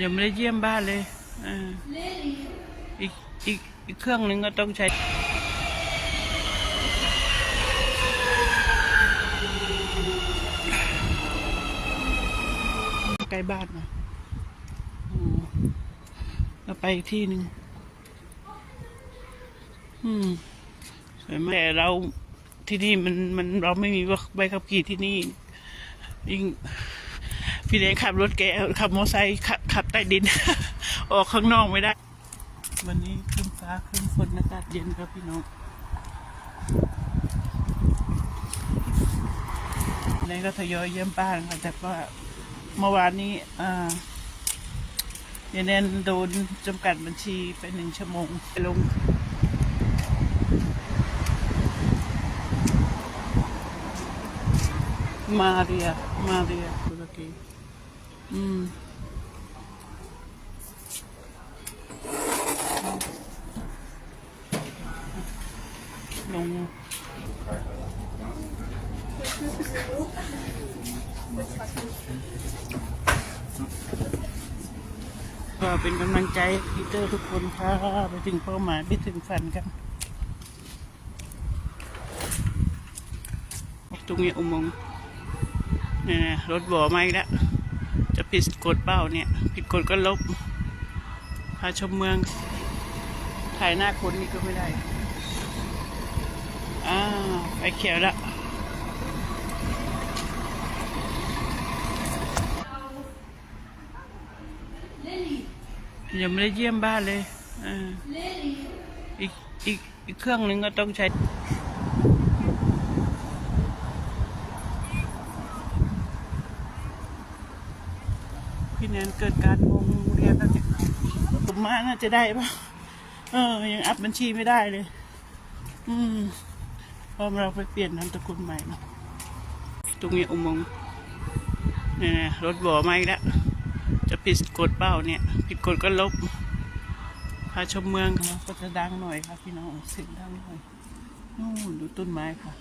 ยังไม่ได้เยี่ยมบ้านเลยอ่าอีกอีกอีกเครื่องหนึ่งก็ต้องใช้ใกล้บ้านนะเราไปอีกที่หนึ่งอืมสวยมากแต่เราที่นี่มันมันเราไม่มีใบขับขี่ที่นี่ยิ่งพี่เลี้ยงขับรถแกขับมอเตอร์ไซค์ขับ ขับใต้ดิน ออกข้างนอกไม่ได้ วันนี้ครึ้มฟ้าครึ้มฝนอากาศเย็นครับพี่น้องนี่ก็ทยอยเยี่ยมบ้านค่ะแต่ว่าเมื่อวานนี้อ่ายายแนนโดนจำกัดบัญชีไปหนึ่งชั่วโมงไปลงมาเรียมาเรียตุรกีอืม ลงก็เป็นกำลังใจพีเตอร์ทุกคนค่ะไปถึงเป้าหมายไปถึงฝันกันตรงนี้อุโมงค์เนี่ยนะรถบ่อมาอีกแล้ว จะผิดกฎเป้าเนี่ย ผิดกฎก็ลบ พาชมเมือง ถ่ายหน้าคนนี่ก็ไม่ได้ อ่าไปเขียวแล้วยังไม่ได้เยี่ยมบ้านเลยอ่าอีกอีกอีกเครื่องหนึ่งก็ต้องใช้พี่แนนเกิดการวงเรียนแล้วเนี่ยผมมาน่าจะได้ปะเออ ยังอัพบัญชีไม่ได้เลย อืม ราะเราไปเปลี่ยนนามสกุลใหม่เนะตรงนี้อุโมงค์เนี่ยนะรถบ่อมาอีกแล้วจะผิดกฎเป้าเนี่ย ผิดกฎก็ลบพาชมเมืองค่ะก็จะดังหน่อยครับพี่น้องเสียงดังหน่อยนู่นดูต้นไม้ค่ะ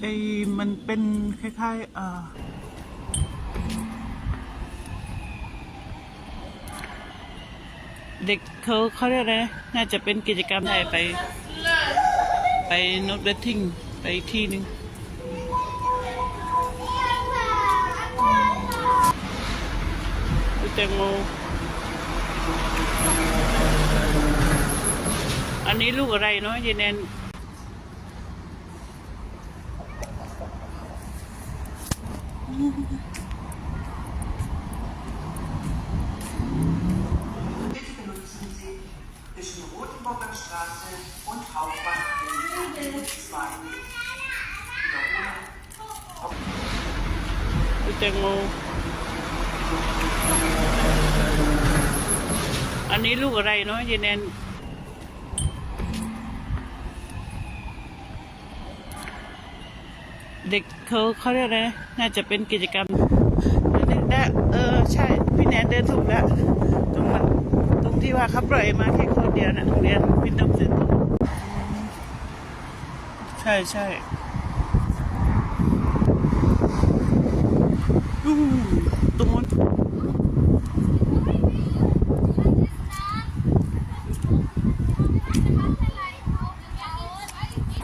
ไอ้มันเป็นคล้ายๆอ่า เด็กเขาเขาเรียกอะไรนะน่าจะเป็นกิจกรรมได้ไป ไปนดเดทติ้งไปอีกที่หนึ่งแตงโมอันนี้ลูกอะไรเนาะเยนแนน ดูแตงโม อันนี้ลูกอะไรเนาะเยนแนนเด็กเขาเขาเรียกอะไรนะน่าจะเป็นกิจกรรมและเออ ใช่ พี่แนนเดินถูกแล้ว ตรงมันตรงที่ว่าเขาปล่อยมาแค่คนเดียวนะโรงเรียนพินดมเซน ใช่ใช่อู้ตรงนั้น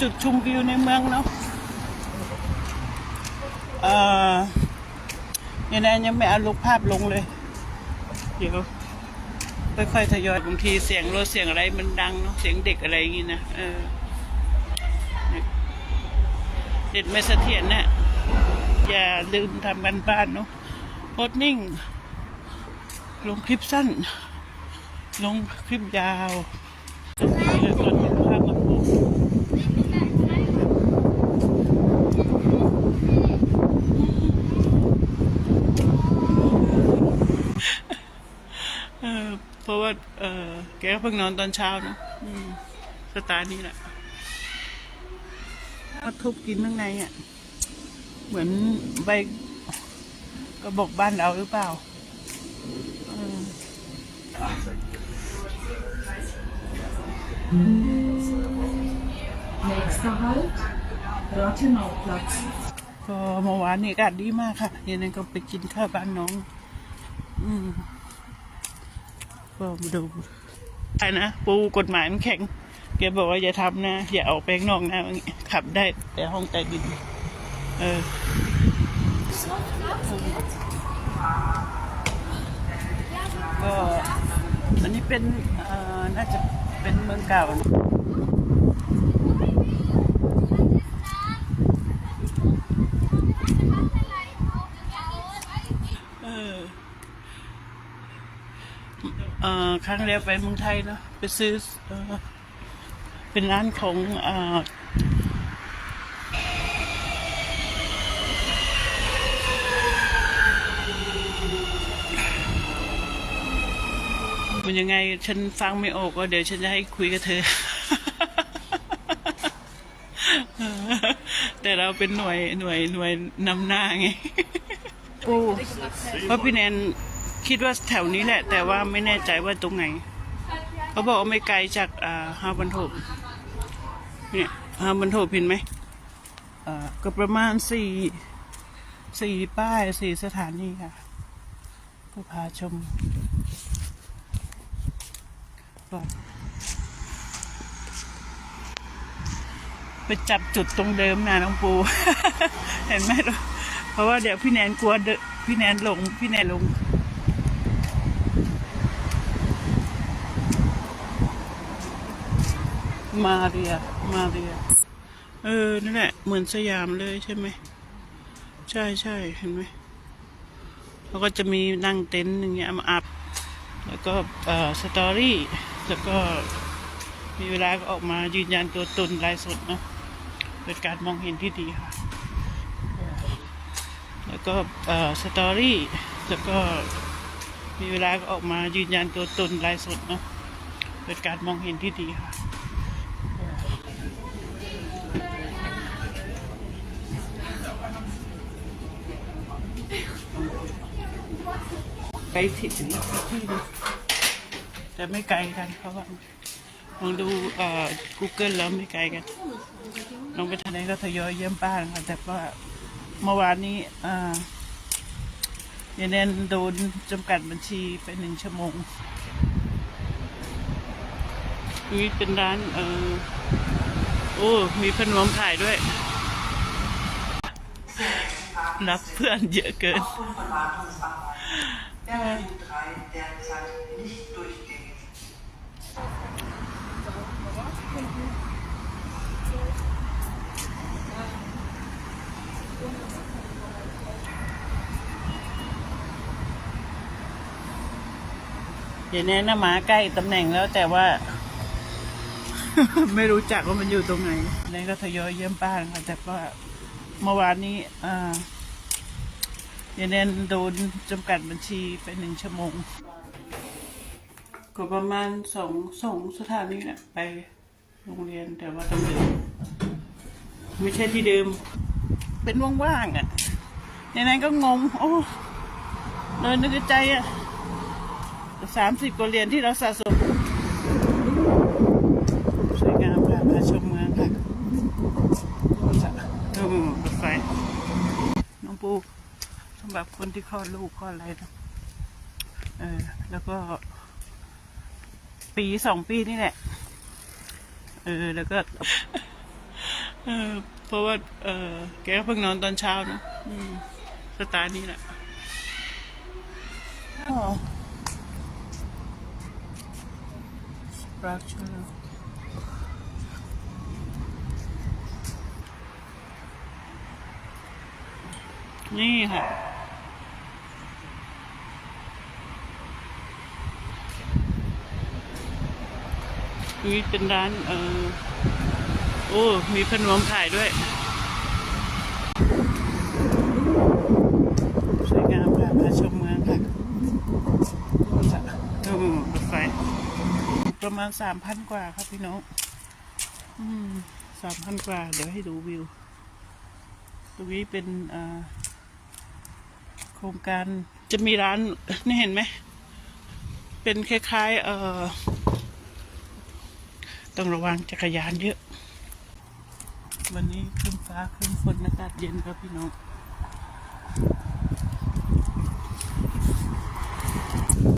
จุดชมวิวในเมืองเนาะเอ่อยังไงยังไม่เอารูปภาพลงเลย เดี๋ยวค่อยๆทยอยบางทีเสียงรถเสียงอะไรมันดังเนาะเสียงเด็กอะไรอย่างงี้นะเออ เด็ดไม่เสถียรนะอย่าลืมทำกันบ้านเนาะโพสต์นิ่ง ลงคลิปสั้น ลงคลิปยาวตรงนี้เตอนนี้ภาพมันโพสเพราะว่า เออแกก็เพิ่งนอนตอนเช้านะสไตล์นี้แหละ ก็ทุบกินข้างในอะ เหมือนใบกระบอกบ้านเราหรือเปล่าก็เมื่อวานนี้อากาศดีมากค่ะย็นนั้นก็ไปกินข้าวบ้านน้อง อืมก็มาดูไอ้นะ ปูกฎหมายมันแข็งแกบอกว่าอย่าทำนะ อย่าออกไปข้างนอกนะอย่างงี้ ขับได้แต่ห้องใต้ดิน เออก็อันนี้เป็นอ่อน่าจะเป็นเมืองเก่าเอออ่อครั้งแล้วไปเมืองไทยเนะ ไปซื้อเอ่อเป็นร้านของ เอ่อมันยังไง ฉันฟังไม่ออกก็เดี๋ยวฉันจะให้คุยกับเธอ แต่เราเป็นหน่วยหน่วยหน่วยนำหน้าไงปูเพราะพี่แนนคิดว่าแถวนี้แหละ แต่ว่าไม่แน่ใจว่าตรงไหน เขาบอกว่าไม่ไกลจากอ่าฮาบันโทบเนี่ยฮาบันโทบเห็นไหมอ่าก็ประมาณสี่สี่ป้ายสี่สถานีค่ะก็พาชม ก่อน ไปจับจุดตรงเดิมนะน้องปู เห็นไหมลูกเพราะว่าเดี๋ยวพี่แนนกลัวเดพี่แนนหลง พี่แนนหลงมาเรีย มาเรีย เออ นั่นแหละ เหมือนสยามเลยใช่ไหม ใช่ใช่เห็นไหมเขาก็จะมีนั่งเต็นท์อย่างเงี้ยมาอัพ แล้วก็เอ่อสตอรี่ แล้วก็มีเวลาก็ออกมายืนยันตัวตนรายสดเนาะเป็นการมองเห็นที่ดีค่ะ แล้วก็เอ่อสตอรี่แล้วก็มีเวลาก็ออกมายืนยันตัวตนรายสดเนาะเป็นการมองเห็นที่ดีค่ะไปที่ถึงที่หน แต่ไม่ไกลกันเพราะว่าลองดูเอ่อ Google แล้วไม่ไกลกันลองไปทางไหนก็ทยอยเยี่ยมบ้านค่ะแต่ว่าเมื่อวานนี้อ่ายายแนนโดนจำกัดบัญชีไปหนึ่งชั่วโมงนี่เป็นร้านเออโอ้ มีพนมถ่ายด้วย รับเพื่อนเยอะเกิน เดี๋ยวนี้นะหมาใกล้ตำแหน่งแล้วแต่ว่า ไม่รู้จักว่ามันอยู่ตรงไหนนี่ก็ทยอยเยี่ยมบ้านค่ะแต่ว่าเมื่อวานนี้อ่าเดี๋ยวนี้โดนจำกัดบัญชีไปหนึ่งชั่วโมง ก็ประมาณสองสองสถานีแหละไปโรงเรียนแต่ว่าต้องเดินไม่ใช่ที่เดิม เป็นว่างๆอะในนั้นก็งง โอ้เลยนึกใจอะ สามสิบกว่าเหรียญที่เราสะสม สวยงามค่ะพาชมเมืองค่ะอืมรถไฟน้องปูสำหรับคนที่คลอดลูกคลอดอะไรนะเออ แล้วก็ ปีสองปีนี่แหละ เออ แล้วก็ เออ เพราะว่า เออ แกก็เพิ่งนอนตอนเช้านะอืมสไตล์นี้แหละอ๋อ structure นี่ค่ะ นี่เป็นร้าน เออ โอ้ มีขนมถ่ายด้วยสวยงามค่ะพาชมเมืองค่ะอืมรถไฟ ประมาณสามพันกว่าครับพี่น้องสามพันกว่า เดี๋ยวให้ดูวิว ตรงนี้เป็นโครงการจะมีร้านนี่เห็นไหม เป็นคล้ายๆ เออต้องระวังจักรยานเยอะ วันนี้ขึ้นฟ้าครึ้มฝนอากาศเย็นครับพี่น้อง